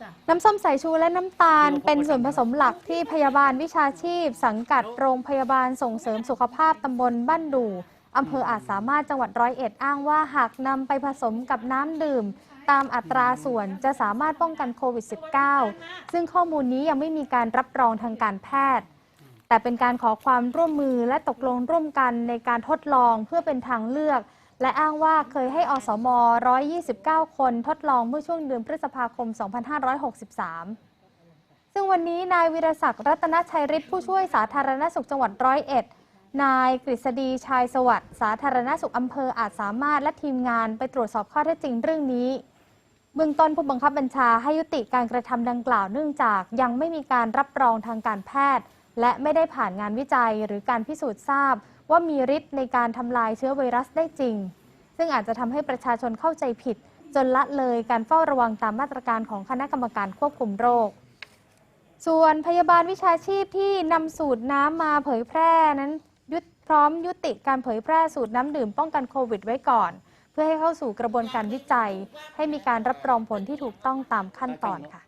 จ้ะน้ำส้มสายชูและน้ำตาลเป็นส่วนผสมหลักที่พยาบาลวิชาชีพ สังกัดโรงพยาบาลส่งเสริมสุขภาพตำบลบ้านดูอำเภออาจสามารถจังหวัดร้อยเอ็ดอ้างว่าหากนำไปผสมกับน้ำดื่ม ตามอัตราส่วนจะสามารถป้องกันโควิด -19 ซึ่งข้อมูลนี้ยังไม่มีการรับรองทางการแพทย์ แต่เป็นการขอความร่วมมือและตกลงร่วมกันในการทดลองเพื่อเป็นทางเลือก และอ้างว่าเคยให้อสม 129 คนทดลองเมื่อช่วงเดือนพฤษภาคม 2563 ซึ่งวันนี้นายวิรศักดิ์รัตนชัยฤทธิ์ผู้ช่วยสาธารณสุขจังหวัดร้อยเอ็ดนายกฤษฎีชายสวัสดิ์สาธารณสุขอำเภออาจสามารถและทีมงานไปตรวจสอบข้อเท็จจริงเรื่องนี้ เบื้องต้นผู้บังคับบัญชาให้ยุติการกระทำดังกล่าวเนื่องจากยังไม่มีการรับรองทางการแพทย์ และไม่ได้ผ่านงานวิจัยหรือการพิสูจน์ทราบ ว่ามีฤทธิ์ในการทำลายเชื้อไวรัสได้จริง ซึ่งอาจจะทำให้ประชาชนเข้าใจผิด จนละเลยการเฝ้าระวังตามมาตรการของคณะกรรมการควบคุมโรค ส่วนพยาบาลวิชาชีพที่นำสูตรน้ำมาเผยแพร่นั้นยุดพร้อมยุติการเผยแพร่สูตรน้ำดื่มป้องกันโควิดไว้ก่อน เพื่อให้เข้าสู่กระบวนการวิจัย ให้มีการรับรองผลที่ถูกต้องตามขั้นตอนค่ะ